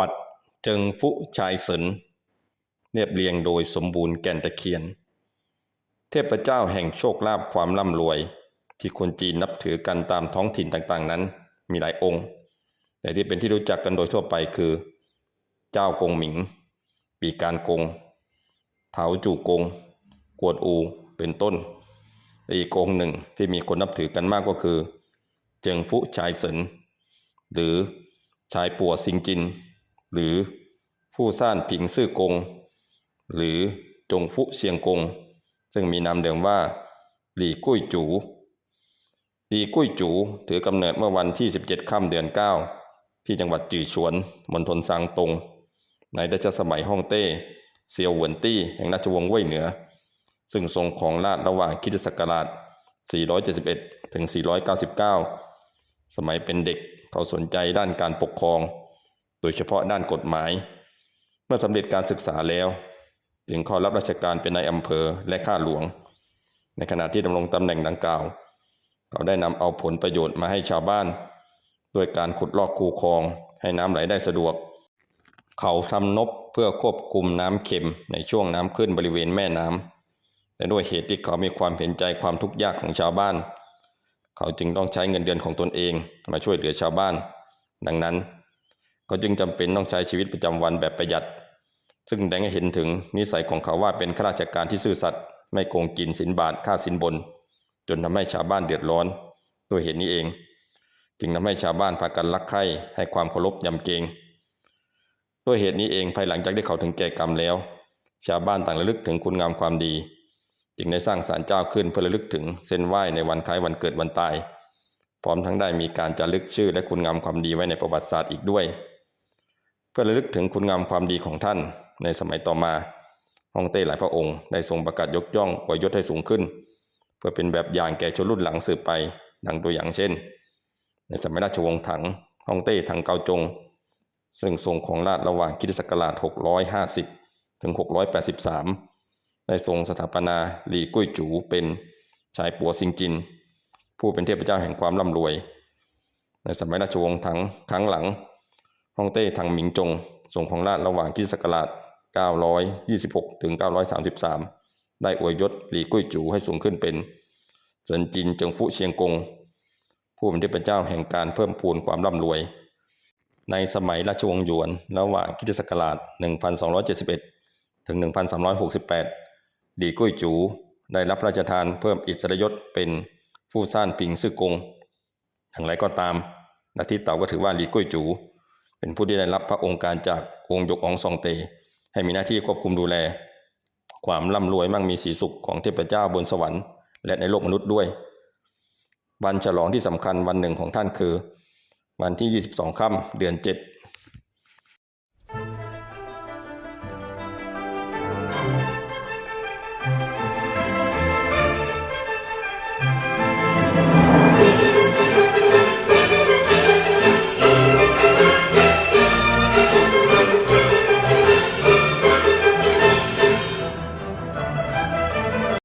วัติเจิงฟุชายสินเรียบเรียงโดยสมบูรณ์แก่นตะเคียน เทพเจ้าแห่งโชคลาภความร่ำรวย ที่คนจีนนับถือกันตามท้องถิ่นต่างๆ นั้นมีหลายองค์ แต่ที่เป็นที่รู้จักกันโดยทั่วไปคือ เจ้ากงหมิง ปีการกง เถาจู่กง กวดอูเป็นต้นและอีกองหนึ่งที่มีคนนับถือกันมากก็คือ เจิงฟุชายสินหรือชายปัวซิงจิน หรือผู้ซ่านผิงซื่อกง หรือจงฟุเชียงกง ซึ่งมีนามเดิมว่า หลี่กุ้ยจูหลี่กุ้ยจูถือกำเนิดเมื่อวันที่ 17 ค่ำเดือน 9 ที่จังหวัดจือฉวนมณฑลซางตง ในรัชสมัยฮ่องเต้เซียวเหวินตี้แห่งราชวงศ์เว่ยเหนือ ซึ่งทรงของราชระหว่างคริสตศักราช 471 ถึง 499 สมัยเป็นเด็กเขาสนใจด้านการปกครอง โดยเฉพาะด้านกฎหมาย เมื่อสำเร็จการศึกษาแล้ว จึงเข้ารับราชการเป็นนายอำเภอและข้าหลวง ในขณะที่ดำรงตำแหน่งดังกล่าว เขาได้นำเอาผลประโยชน์มาให้ชาวบ้าน ด้วยการขุดลอกคูคลอง ให้น้ำไหลได้สะดวก เขาทำนบเพื่อควบคุมน้ำเค็มในช่วงน้ำขึ้นบริเวณแม่น้ำและด้วยเหตุที่เขามีความเห็นใจความทุกข์ยากของชาวบ้าน เขาจึงต้องใช้เงินเดือนของตนเองมาช่วยเหลือชาวบ้าน ดังนั้น ก็จึงจำเป็นต้องใช้ชีวิตประจำวันแบบประหยัด ซึ่งแดงให้เห็นถึงนิสัยของเขาว่าเป็นข้าราชการที่ซื่อสัตย์ไม่โกงกินสินบาทค่าสินบน จนทำให้ชาวบ้านเดือดร้อนด้วยเหตุนี้เอง จึงทำให้ชาวบ้านพากันรักใคร่ให้ความเคารพยำเกรงด้วยเหตุนี้เองภายหลังจากที่เขาถึงแก่กรรมแล้ว ชาวบ้านต่างระลึกถึงคุณงามความดี จึงได้สร้างศาลเจ้าขึ้นเพื่อระลึกถึงเส้นไหว้ในวันคล้ายวันเกิดวันตาย พร้อมทั้งได้มีการจารึกชื่อและคุณงามความดีไว้ในประวัติศาสตร์อีกด้วย เพื่อระลึกถึงคุณงามความดีของท่าน ในสมัยต่อมาฮ่องเต้หลายพระองค์ได้ทรงประกาศยกย่องอวยยศให้สูงขึ้น เพื่อเป็นแบบอย่างแก่ชนรุ่นหลังสืบไป ดังตัวอย่างเช่น ในสมัยราชวงศ์ถังฮ่องเต้ถังเกาจง ซึ่งทรงของราชระหว่างคริสตศักราช 650 ถึง 683 ได้ทรงสถาปนาหลีกุ้ยจูเป็นชายปัวซิงจิน ผู้เป็นเทพเจ้าแห่งความร่ำรวย ในสมัยราชวงศ์ถังครั้งหลัง ฮ่องเต้ถังหมิงจงทรงของราชระหว่างคริสตศักราช 926 ถึง 933 ได้อวยยศหลีกุ้ยจูให้สูงขึ้นเป็นเซินจินเจิงฟุเชียงกง ผู้เป็นเทพเจ้าแห่งการเพิ่มพูนความร่ำรวย ในสมัยราชวงศ์หยวนระหว่างคริสตศักราช 1271 ถึง 1368 หลีกุ้ยจูได้รับพระราชทานเพิ่มอิสรยศเป็นผู้สร้างปิงซื่อกงอย่างไรก็ตามลัทธิเต่าก็ถือว่าหลีกุ้ยจู เป็นผู้ที่ได้รับพระองค์การจากองค์ยกอองซองเต ให้มีหน้าที่ควบคุมดูแล ความร่ำรวยมั่งมีสีสุขของเทพเจ้าบนสวรรค์และในโลกมนุษย์ด้วย วันฉลองที่สำคัญวันหนึ่งของท่านคือ วันที่ 22 ค่ำเดือน 7